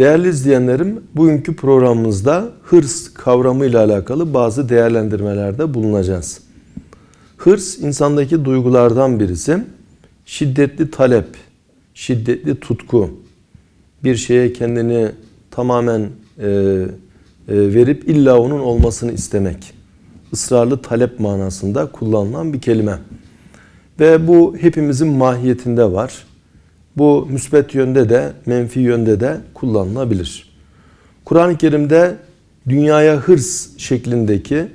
Değerli izleyenlerim, bugünkü programımızda hırs kavramıyla alakalı bazı değerlendirmelerde bulunacağız. Hırs insandaki duygulardan birisi. Şiddetli talep, şiddetli tutku, bir şeye kendini tamamen e, e, verip illa onun olmasını istemek. Israrlı talep manasında kullanılan bir kelime. Ve bu hepimizin mahiyetinde var. Bu müsbet yönde de menfi yönde de kullanılabilir. Kur'an-ı Kerim'de dünyaya hırs şeklindeki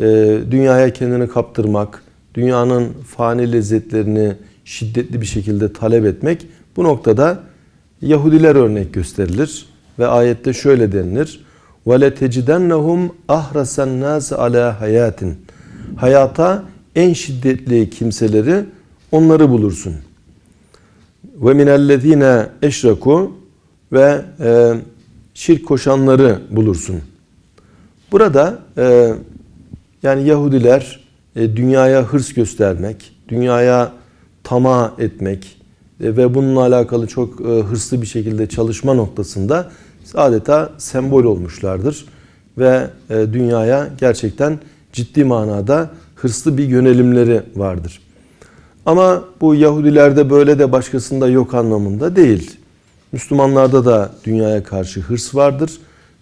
e, dünyaya kendini kaptırmak, dünyanın fani lezzetlerini şiddetli bir şekilde talep etmek bu noktada Yahudiler örnek gösterilir ve ayette şöyle denilir. وَلَتَجِدَنَّهُمْ اَحْرَسَ النَّاسِ عَلَى hayatin. Hayata en şiddetli kimseleri onları bulursun. Ve minellezine eşreku ve e, şirk koşanları bulursun. Burada e, yani Yahudiler e, dünyaya hırs göstermek, dünyaya tamah etmek e, ve bununla alakalı çok e, hırslı bir şekilde çalışma noktasında adeta sembol olmuşlardır. Ve e, dünyaya gerçekten ciddi manada hırslı bir yönelimleri vardır. Ama bu Yahudilerde böyle de başkasında yok anlamında değil. Müslümanlarda da dünyaya karşı hırs vardır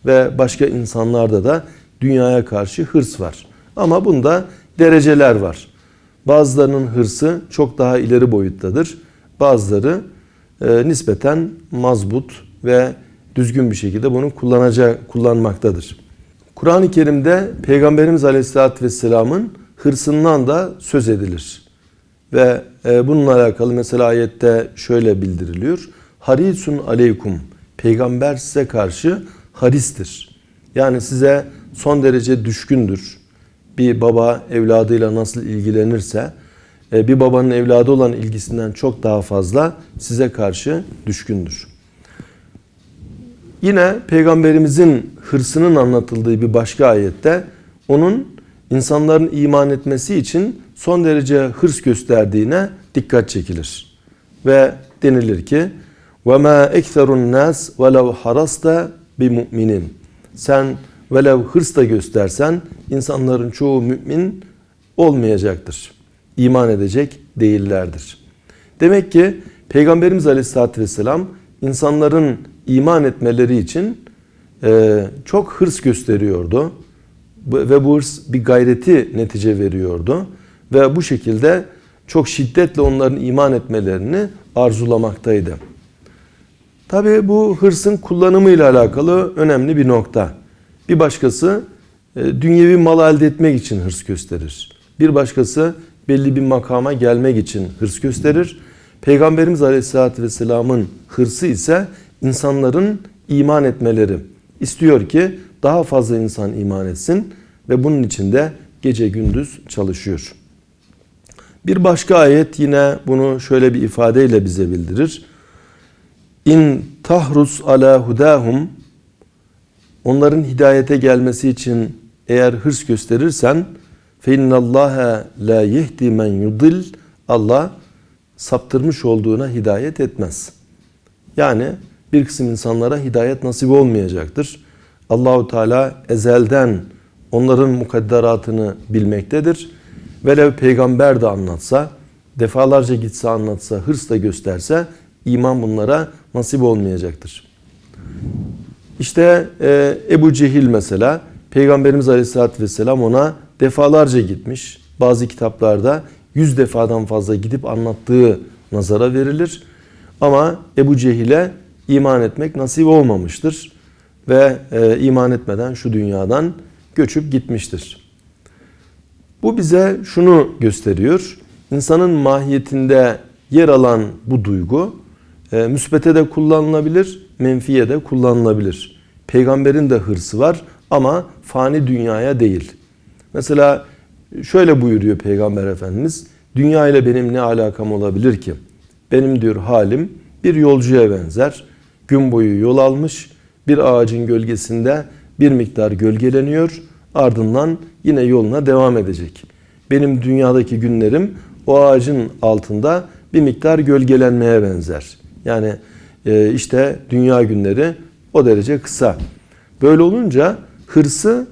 ve başka insanlarda da dünyaya karşı hırs var. Ama bunda dereceler var. Bazılarının hırsı çok daha ileri boyuttadır. Bazıları e, nispeten mazbut ve düzgün bir şekilde bunu kullanacak, kullanmaktadır. Kur'an-ı Kerim'de Peygamberimiz Aleyhisselatü Vesselam'ın hırsından da söz edilir. Ve e, bununla alakalı mesela ayette şöyle bildiriliyor. Harisun aleykum. Peygamber size karşı haristir. Yani size son derece düşkündür. Bir baba evladıyla nasıl ilgilenirse e, bir babanın evladı olan ilgisinden çok daha fazla size karşı düşkündür. Yine peygamberimizin hırsının anlatıldığı bir başka ayette onun insanların iman etmesi için son derece hırs gösterdiğine dikkat çekilir. Ve denilir ki وَمَا اَكْثَرُ النَّاسِ وَلَوْ حَرَسْتَ بِمُؤْمِنٍ Sen velev hırs da göstersen insanların çoğu mümin olmayacaktır. İman edecek değillerdir. Demek ki Peygamberimiz Aleyhisselatü Vesselam insanların iman etmeleri için e, çok hırs gösteriyordu. Ve bu hırs bir gayreti netice veriyordu. Ve bu şekilde çok şiddetle onların iman etmelerini arzulamaktaydı. Tabi bu hırsın kullanımıyla alakalı önemli bir nokta. Bir başkası e, dünyevi mal elde etmek için hırs gösterir. Bir başkası belli bir makama gelmek için hırs gösterir. Peygamberimiz Aleyhisselatü Vesselam'ın hırsı ise insanların iman etmeleri. İstiyor ki daha fazla insan iman etsin ve bunun için de gece gündüz çalışıyor. Bir başka ayet yine bunu şöyle bir ifadeyle bize bildirir. İn tahrus ala hudahum onların hidayete gelmesi için eğer hırs gösterirsen fe innallâhe la yehdi men yudil Allah saptırmış olduğuna hidayet etmez. Yani bir kısım insanlara hidayet nasip olmayacaktır. Allahu Teala ezelden onların mukadderatını bilmektedir. Velev peygamber de anlatsa, defalarca gitse anlatsa, hırs da gösterse iman bunlara nasip olmayacaktır. İşte e, Ebu Cehil mesela Peygamberimiz Aleyhisselatü Vesselam ona defalarca gitmiş. Bazı kitaplarda yüz defadan fazla gidip anlattığı nazara verilir. Ama Ebu Cehil'e iman etmek nasip olmamıştır. Ve e, iman etmeden şu dünyadan göçüp gitmiştir. Bu bize şunu gösteriyor. İnsanın mahiyetinde yer alan bu duygu e, müsbete de kullanılabilir, menfiye de kullanılabilir. Peygamberin de hırsı var ama fani dünyaya değil. Mesela şöyle buyuruyor Peygamber Efendimiz. Dünya ile benim ne alakam olabilir ki? Benim diyor halim bir yolcuya benzer. Gün boyu yol almış, bir ağacın gölgesinde bir miktar gölgeleniyor. Ardından yine yoluna devam edecek. Benim dünyadaki günlerim o ağacın altında bir miktar gölgelenmeye benzer. Yani e, işte dünya günleri o derece kısa. Böyle olunca hırsı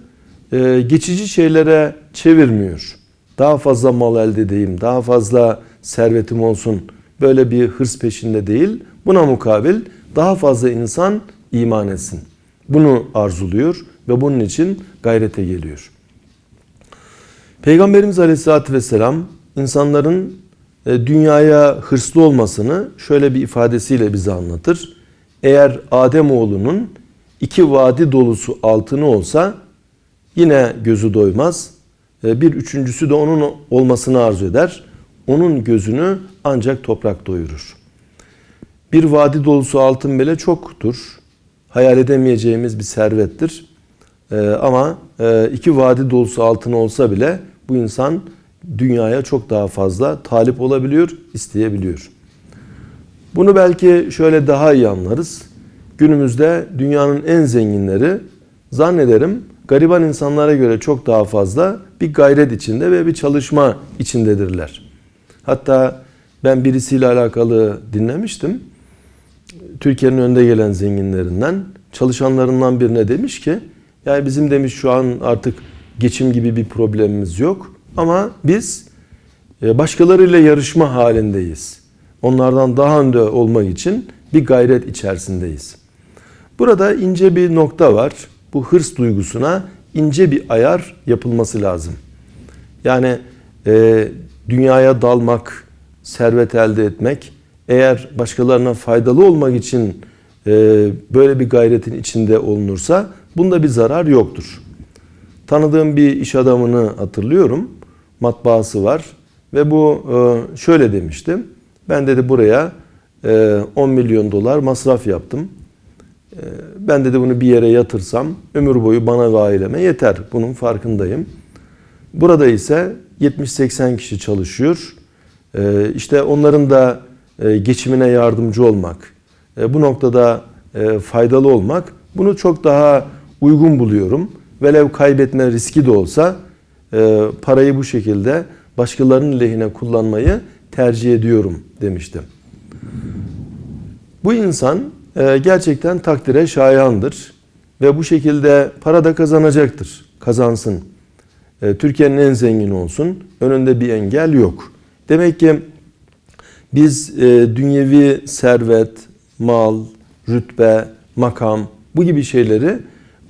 e, geçici şeylere çevirmiyor. Daha fazla mal elde edeyim, daha fazla servetim olsun. Böyle bir hırs peşinde değil. Buna mukabil daha fazla insan iman etsin. Bunu arzuluyor ve bunun için gayrete geliyor. Peygamberimiz Aleyhisselatü Vesselam insanların e, dünyaya hırslı olmasını şöyle bir ifadesiyle bize anlatır. Eğer Adem oğlunun iki vadi dolusu altını olsa yine gözü doymaz. E, Bir üçüncüsü de onun olmasını arzu eder. Onun gözünü ancak toprak doyurur. Bir vadi dolusu altın bile çoktur. Hayal edemeyeceğimiz bir servettir. Ee, ama e, iki vadi dolusu altın olsa bile bu insan dünyaya çok daha fazla talip olabiliyor, isteyebiliyor. Bunu belki şöyle daha iyi anlarız. Günümüzde dünyanın en zenginleri zannederim gariban insanlara göre çok daha fazla bir gayret içinde ve bir çalışma içindedirler. Hatta ben birisiyle alakalı dinlemiştim. Türkiye'nin önde gelen zenginlerinden, çalışanlarından birine demiş ki, yani bizim demiş şu an artık geçim gibi bir problemimiz yok ama biz e, başkalarıyla yarışma halindeyiz. Onlardan daha önde olmak için bir gayret içerisindeyiz. Burada ince bir nokta var. Bu hırs duygusuna ince bir ayar yapılması lazım. Yani e, dünyaya dalmak, servet elde etmek, eğer başkalarına faydalı olmak için e, böyle bir gayretin içinde olunursa bunda bir zarar yoktur. Tanıdığım bir iş adamını hatırlıyorum. Matbaası var ve bu e, şöyle demişti. Ben dedi buraya e, 10 milyon dolar masraf yaptım. E, ben dedi bunu bir yere yatırsam ömür boyu bana ve aileme yeter. Bunun farkındayım. Burada ise 70-80 kişi çalışıyor. E, işte onların da e, geçimine yardımcı olmak, e, bu noktada e, faydalı olmak bunu çok daha uygun buluyorum. Velev kaybetme riski de olsa parayı bu şekilde başkalarının lehine kullanmayı tercih ediyorum demiştim. Bu insan gerçekten takdire şayandır ve bu şekilde para da kazanacaktır. Kazansın. Türkiye'nin en zengini olsun. Önünde bir engel yok. Demek ki biz e, dünyevi servet, mal, rütbe, makam bu gibi şeyleri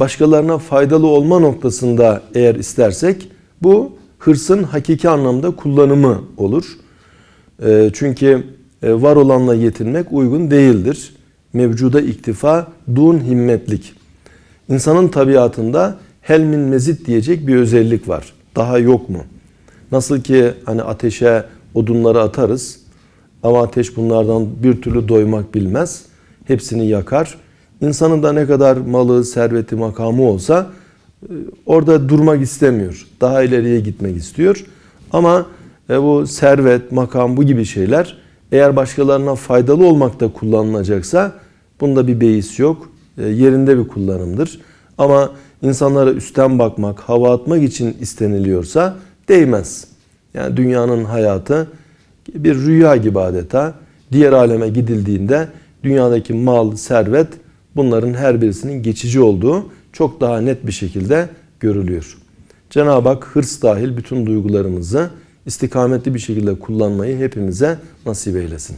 başkalarına faydalı olma noktasında eğer istersek bu hırsın hakiki anlamda kullanımı olur. E, çünkü e, var olanla yetinmek uygun değildir. Mevcuda iktifa, dun himmetlik. İnsanın tabiatında helmin mezit diyecek bir özellik var. Daha yok mu? Nasıl ki hani ateşe odunları atarız ama ateş bunlardan bir türlü doymak bilmez. Hepsini yakar. İnsanın da ne kadar malı, serveti, makamı olsa e, orada durmak istemiyor. Daha ileriye gitmek istiyor. Ama e, bu servet, makam bu gibi şeyler eğer başkalarına faydalı olmakta kullanılacaksa bunda bir beis yok. E, yerinde bir kullanımdır. Ama insanlara üstten bakmak, hava atmak için isteniliyorsa değmez. Yani dünyanın hayatı bir rüya gibi adeta. Diğer aleme gidildiğinde dünyadaki mal, servet bunların her birisinin geçici olduğu çok daha net bir şekilde görülüyor. Cenab-ı Hak hırs dahil bütün duygularımızı istikametli bir şekilde kullanmayı hepimize nasip eylesin.